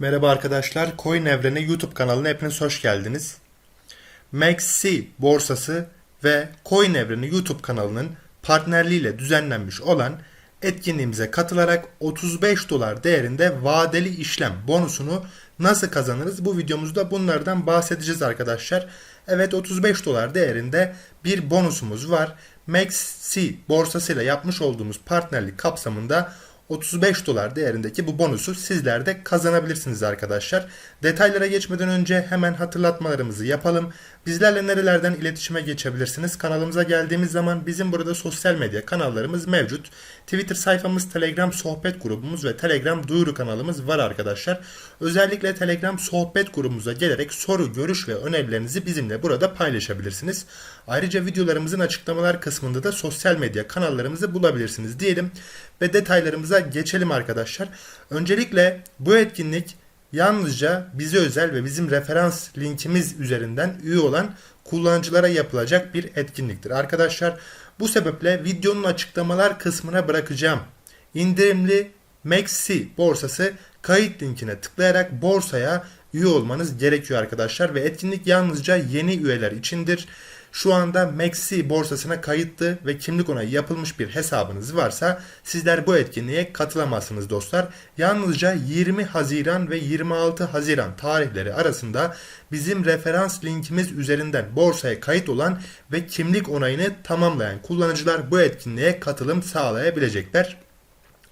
Merhaba arkadaşlar, Coin Evreni YouTube kanalına hepiniz hoş geldiniz. MaxC borsası ve Coin Evreni YouTube kanalının partnerliğiyle düzenlenmiş olan etkinliğimize katılarak 35 dolar değerinde vadeli işlem bonusunu nasıl kazanırız? Bu videomuzda bunlardan bahsedeceğiz arkadaşlar. Evet 35 dolar değerinde bir bonusumuz var. MaxC borsasıyla yapmış olduğumuz partnerlik kapsamında 35 dolar değerindeki bu bonusu sizler de kazanabilirsiniz arkadaşlar. Detaylara geçmeden önce hemen hatırlatmalarımızı yapalım. Bizlerle nerelerden iletişime geçebilirsiniz? Kanalımıza geldiğimiz zaman bizim burada sosyal medya kanallarımız mevcut. Twitter sayfamız, Telegram sohbet grubumuz ve Telegram duyuru kanalımız var arkadaşlar. Özellikle Telegram sohbet grubumuza gelerek soru, görüş ve önerilerinizi bizimle burada paylaşabilirsiniz. Ayrıca videolarımızın açıklamalar kısmında da sosyal medya kanallarımızı bulabilirsiniz diyelim ve detaylarımıza geçelim arkadaşlar. Öncelikle bu etkinlik yalnızca bize özel ve bizim referans linkimiz üzerinden üye olan kullanıcılara yapılacak bir etkinliktir. Arkadaşlar bu sebeple videonun açıklamalar kısmına bırakacağım. İndirimli Maxi borsası kayıt linkine tıklayarak borsaya üye olmanız gerekiyor arkadaşlar ve etkinlik yalnızca yeni üyeler içindir. Şu anda Maxi borsasına kayıtlı ve kimlik onayı yapılmış bir hesabınız varsa sizler bu etkinliğe katılamazsınız dostlar. Yalnızca 20 Haziran ve 26 Haziran tarihleri arasında bizim referans linkimiz üzerinden borsaya kayıt olan ve kimlik onayını tamamlayan kullanıcılar bu etkinliğe katılım sağlayabilecekler.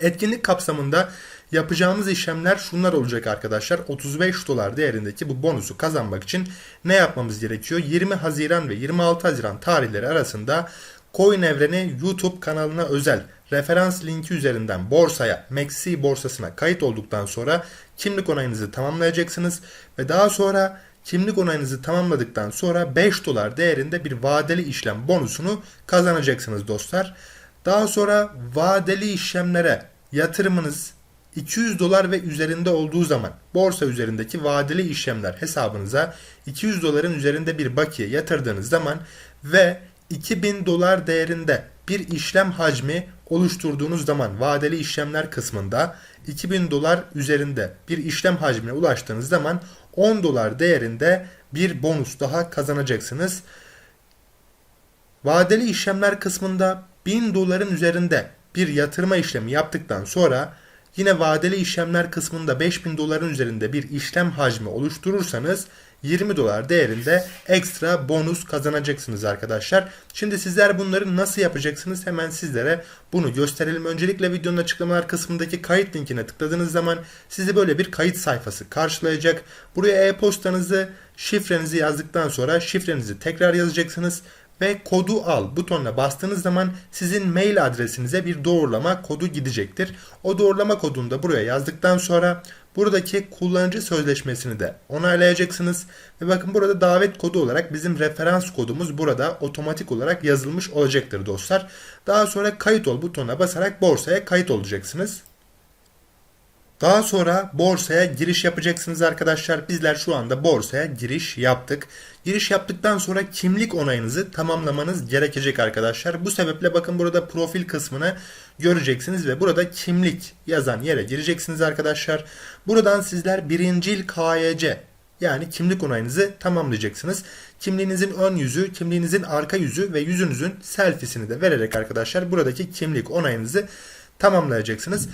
Etkinlik kapsamında yapacağımız işlemler şunlar olacak arkadaşlar. 35 dolar değerindeki bu bonusu kazanmak için ne yapmamız gerekiyor? 20 Haziran ve 26 Haziran tarihleri arasında Coin Evreni YouTube kanalına özel referans linki üzerinden borsaya, Maxi borsasına kayıt olduktan sonra kimlik onayınızı tamamlayacaksınız ve daha sonra kimlik onayınızı tamamladıktan sonra 5 dolar değerinde bir vadeli işlem bonusunu kazanacaksınız dostlar. Daha sonra vadeli işlemlere yatırımınız 200 dolar ve üzerinde olduğu zaman borsa üzerindeki vadeli işlemler hesabınıza 200 doların üzerinde bir bakiye yatırdığınız zaman ve 2000 dolar değerinde bir işlem hacmi oluşturduğunuz zaman vadeli işlemler kısmında 2000 dolar üzerinde bir işlem hacmine ulaştığınız zaman 10 dolar değerinde bir bonus daha kazanacaksınız. Vadeli işlemler kısmında 1000 doların üzerinde bir yatırma işlemi yaptıktan sonra yine vadeli işlemler kısmında 5000 doların üzerinde bir işlem hacmi oluşturursanız 20 dolar değerinde ekstra bonus kazanacaksınız arkadaşlar. Şimdi sizler bunları nasıl yapacaksınız hemen sizlere bunu gösterelim. Öncelikle videonun açıklamalar kısmındaki kayıt linkine tıkladığınız zaman sizi böyle bir kayıt sayfası karşılayacak. Buraya e-postanızı, şifrenizi yazdıktan sonra şifrenizi tekrar yazacaksınız ve kodu al butonuna bastığınız zaman sizin mail adresinize bir doğrulama kodu gidecektir. O doğrulama kodunu da buraya yazdıktan sonra buradaki kullanıcı sözleşmesini de onaylayacaksınız. Ve bakın burada davet kodu olarak bizim referans kodumuz burada otomatik olarak yazılmış olacaktır dostlar. Daha sonra kayıt ol butonuna basarak borsaya kayıt olacaksınız. Daha sonra borsaya giriş yapacaksınız arkadaşlar. Bizler şu anda borsaya giriş yaptık. Giriş yaptıktan sonra kimlik onayınızı tamamlamanız gerekecek arkadaşlar. Bu sebeple bakın burada profil kısmını göreceksiniz ve burada kimlik yazan yere gireceksiniz arkadaşlar. Buradan sizler birincil KYC yani kimlik onayınızı tamamlayacaksınız. Kimliğinizin ön yüzü, kimliğinizin arka yüzü ve yüzünüzün selfiesini de vererek arkadaşlar buradaki kimlik onayınızı tamamlayacaksınız.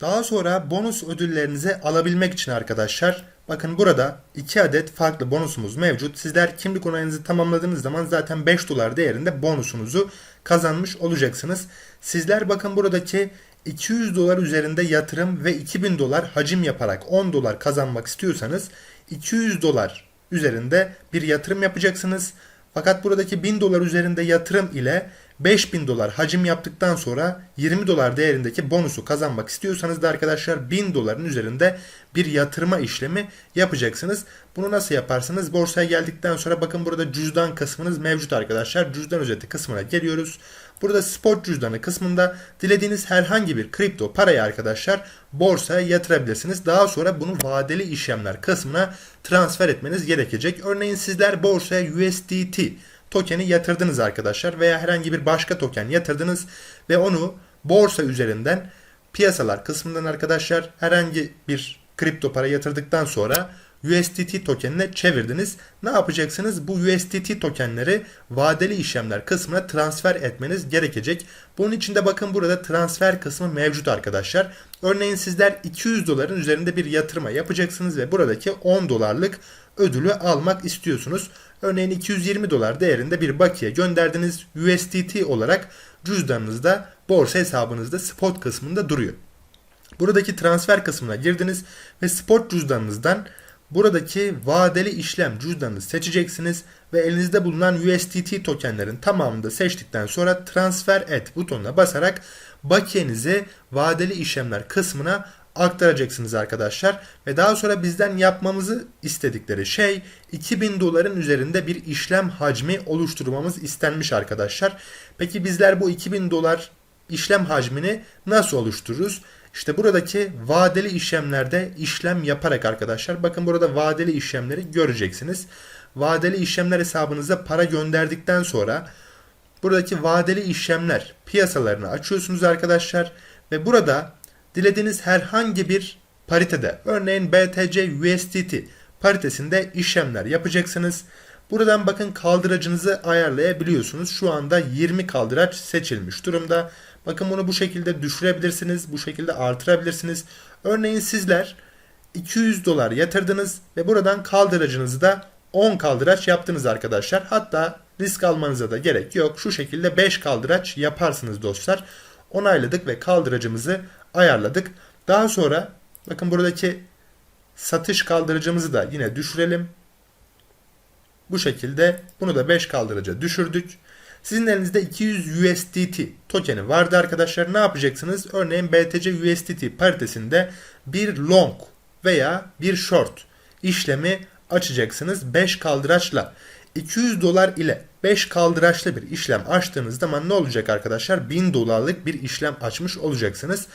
Daha sonra bonus ödüllerinizi alabilmek için arkadaşlar bakın burada 2 adet farklı bonusumuz mevcut. Sizler kimlik onayınızı tamamladığınız zaman zaten 5 dolar değerinde bonusunuzu kazanmış olacaksınız. Sizler bakın buradaki 200 dolar üzerinde yatırım ve 2000 dolar hacim yaparak 10 dolar kazanmak istiyorsanız 200 dolar üzerinde bir yatırım yapacaksınız. Fakat buradaki 1000 dolar üzerinde yatırım ile 5000 dolar hacim yaptıktan sonra 20 dolar değerindeki bonusu kazanmak istiyorsanız da arkadaşlar 1000 doların üzerinde bir yatırma işlemi yapacaksınız. Bunu nasıl yaparsınız? Borsaya geldikten sonra bakın burada cüzdan kısmınız mevcut arkadaşlar. Cüzdan özeti kısmına geliyoruz. Burada spot cüzdanı kısmında dilediğiniz herhangi bir kripto parayı arkadaşlar borsaya yatırabilirsiniz. Daha sonra bunu vadeli işlemler kısmına transfer etmeniz gerekecek. Örneğin sizler borsaya USDT tokeni yatırdınız arkadaşlar veya herhangi bir başka token yatırdınız ve onu borsa üzerinden piyasalar kısmından arkadaşlar herhangi bir kripto para yatırdıktan sonra USDT tokenine çevirdiniz. Ne yapacaksınız? Bu USDT tokenleri vadeli işlemler kısmına transfer etmeniz gerekecek. Bunun için de bakın burada transfer kısmı mevcut arkadaşlar. Örneğin sizler 200 doların üzerinde bir yatırma yapacaksınız ve buradaki 10 dolarlık ödülü almak istiyorsunuz. Örneğin 220 dolar değerinde bir bakiye gönderdiniz USDT olarak cüzdanınızda borsa hesabınızda spot kısmında duruyor. Buradaki transfer kısmına girdiniz ve spot cüzdanınızdan buradaki vadeli işlem cüzdanını seçeceksiniz ve elinizde bulunan USDT tokenlerin tamamını da seçtikten sonra transfer et butonuna basarak bakiyenizi vadeli işlemler kısmına aktaracaksınız arkadaşlar ve daha sonra bizden yapmamızı istedikleri şey 2000 doların üzerinde bir işlem hacmi oluşturmamız istenmiş arkadaşlar. Peki bizler bu 2000 dolar işlem hacmini nasıl oluştururuz? İşte buradaki vadeli işlemlerde işlem yaparak arkadaşlar bakın burada vadeli işlemleri göreceksiniz. Vadeli işlemler hesabınıza para gönderdikten sonra buradaki vadeli işlemler piyasalarını açıyorsunuz arkadaşlar ve burada dilediğiniz herhangi bir paritede örneğin BTC USDT paritesinde işlemler yapacaksınız. Buradan bakın kaldıracınızı ayarlayabiliyorsunuz. Şu anda 20 kaldıraç seçilmiş durumda. Bakın bunu bu şekilde düşürebilirsiniz. Bu şekilde artırabilirsiniz. Örneğin sizler 200 dolar yatırdınız ve buradan kaldıracınızı da 10 kaldıraç yaptınız arkadaşlar. Hatta risk almanıza da gerek yok. Şu şekilde 5 kaldıraç yaparsınız dostlar. Onayladık ve kaldıracımızı ayarladık. Daha sonra bakın buradaki satış kaldırıcımızı da yine düşürelim. Bu şekilde bunu da 5 kaldıraca düşürdük. Sizin elinizde 200 USDT tokeni vardı arkadaşlar. Ne yapacaksınız? Örneğin BTC USDT paritesinde bir long veya bir short işlemi açacaksınız 5 kaldıraçla. 200 dolar ile 5 kaldıraçlı bir işlem açtığınız zaman ne olacak arkadaşlar? 1000 dolarlık bir işlem açmış olacaksınız.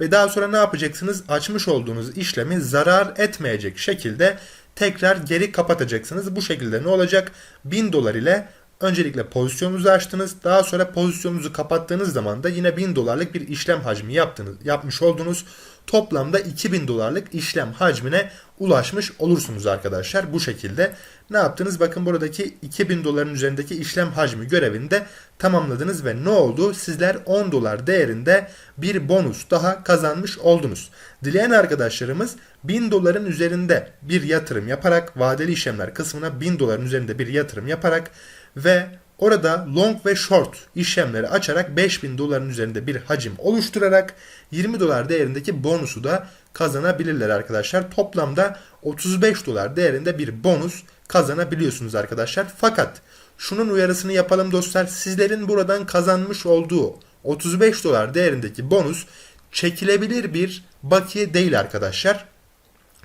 Ve daha sonra ne yapacaksınız? Açmış olduğunuz işlemi zarar etmeyecek şekilde tekrar geri kapatacaksınız. Bu şekilde ne olacak? 1000 dolar ile öncelikle pozisyonunuzu açtınız. Daha sonra pozisyonunuzu kapattığınız zaman da yine 1000 dolarlık bir işlem hacmi yaptınız, yapmış oldunuz. Toplamda 2000 dolarlık işlem hacmine ulaşmış olursunuz arkadaşlar. Bu şekilde ne yaptınız? Bakın buradaki 2000 doların üzerindeki işlem hacmi görevini de tamamladınız ve ne oldu? Sizler 10 dolar değerinde bir bonus daha kazanmış oldunuz. Dileyen arkadaşlarımız 1000 doların üzerinde bir yatırım yaparak vadeli işlemler kısmına 1000 doların üzerinde bir yatırım yaparak ve orada long ve short işlemleri açarak 5000 doların üzerinde bir hacim oluşturarak 20 dolar değerindeki bonusu da kazanabilirler arkadaşlar. Toplamda 35 dolar değerinde bir bonus kazanabiliyorsunuz arkadaşlar. Fakat şunun uyarısını yapalım dostlar. Sizlerin buradan kazanmış olduğu 35 dolar değerindeki bonus çekilebilir bir bakiye değil arkadaşlar.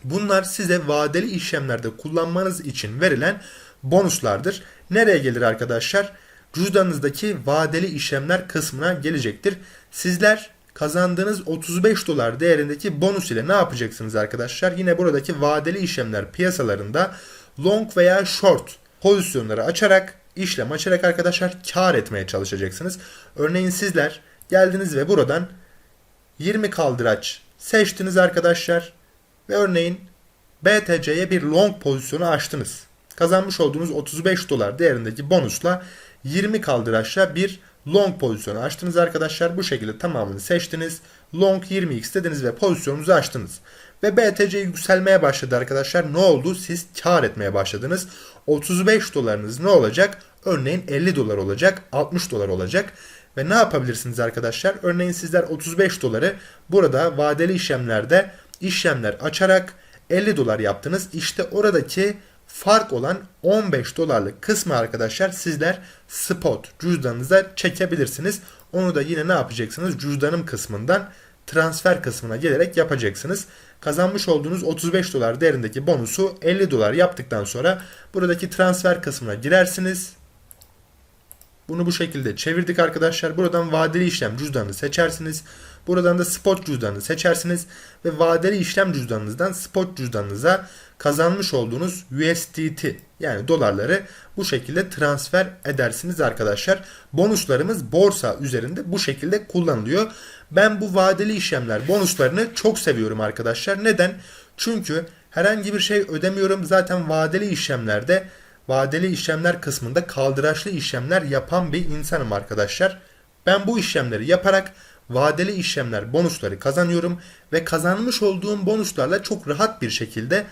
Bunlar size vadeli işlemlerde kullanmanız için verilen bonuslardır. Nereye gelir arkadaşlar? Cüzdanınızdaki vadeli işlemler kısmına gelecektir. Sizler kazandığınız 35 dolar değerindeki bonus ile ne yapacaksınız arkadaşlar? Yine buradaki vadeli işlemler piyasalarında long veya short pozisyonları açarak işlem açarak arkadaşlar kar etmeye çalışacaksınız. Örneğin sizler geldiniz ve buradan 20 kaldıraç seçtiniz arkadaşlar ve örneğin BTC'ye bir long pozisyonu açtınız. Kazanmış olduğunuz 35 dolar değerindeki bonusla 20 kaldıraçla bir long pozisyonu açtınız arkadaşlar. Bu şekilde tamamını seçtiniz. Long 20x dediniz ve pozisyonunuzu açtınız. Ve BTC yükselmeye başladı arkadaşlar. Ne oldu? Siz kar etmeye başladınız. 35 dolarınız ne olacak? Örneğin 50 dolar olacak, 60 dolar olacak. Ve ne yapabilirsiniz arkadaşlar? Örneğin sizler 35 doları burada vadeli işlemlerde işlemler açarak 50 dolar yaptınız. İşte oradaki fark olan 15 dolarlık kısmı arkadaşlar sizler spot cüzdanınıza çekebilirsiniz. Onu da yine ne yapacaksınız? Cüzdanım kısmından transfer kısmına gelerek yapacaksınız. Kazanmış olduğunuz 35 dolar değerindeki bonusu 50 dolar yaptıktan sonra buradaki transfer kısmına girersiniz. Bunu bu şekilde çevirdik arkadaşlar. Buradan vadeli işlem cüzdanını seçersiniz. Buradan da spot cüzdanını seçersiniz ve vadeli işlem cüzdanınızdan spot cüzdanınıza kazanmış olduğunuz USDT yani dolarları bu şekilde transfer edersiniz arkadaşlar. Bonuslarımız borsa üzerinde bu şekilde kullanılıyor. Ben bu vadeli işlemler bonuslarını çok seviyorum arkadaşlar. Neden? Çünkü herhangi bir şey ödemiyorum. Zaten vadeli işlemlerde vadeli işlemler kısmında kaldıraçlı işlemler yapan bir insanım arkadaşlar. Ben bu işlemleri yaparak vadeli işlemler bonusları kazanıyorum ve kazanmış olduğum bonuslarla çok rahat bir şekilde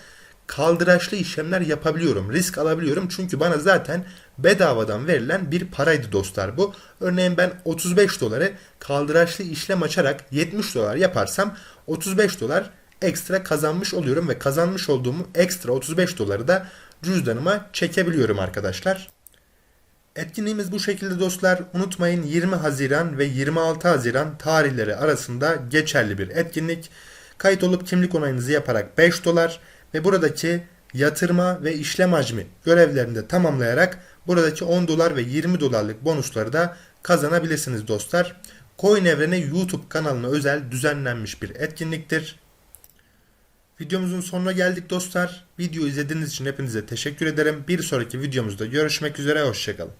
kaldıraçlı işlemler yapabiliyorum. Risk alabiliyorum. Çünkü bana zaten bedavadan verilen bir paraydı dostlar bu. Örneğin ben 35 doları kaldıraçlı işlem açarak 70 dolar yaparsam 35 dolar ekstra kazanmış oluyorum ve kazanmış olduğum ekstra 35 doları da cüzdanıma çekebiliyorum arkadaşlar. Etkinliğimiz bu şekilde dostlar. Unutmayın 20 Haziran ve 26 Haziran tarihleri arasında geçerli bir etkinlik. Kayıt olup kimlik onayınızı yaparak 5 dolar ve buradaki yatırma ve işlem hacmi görevlerini de tamamlayarak buradaki 10 dolar ve 20 dolarlık bonusları da kazanabilirsiniz dostlar. Coin Evreni YouTube kanalına özel düzenlenmiş bir etkinliktir. Videomuzun sonuna geldik dostlar. Video izlediğiniz için hepinize teşekkür ederim. Bir sonraki videomuzda görüşmek üzere. Hoşçakalın.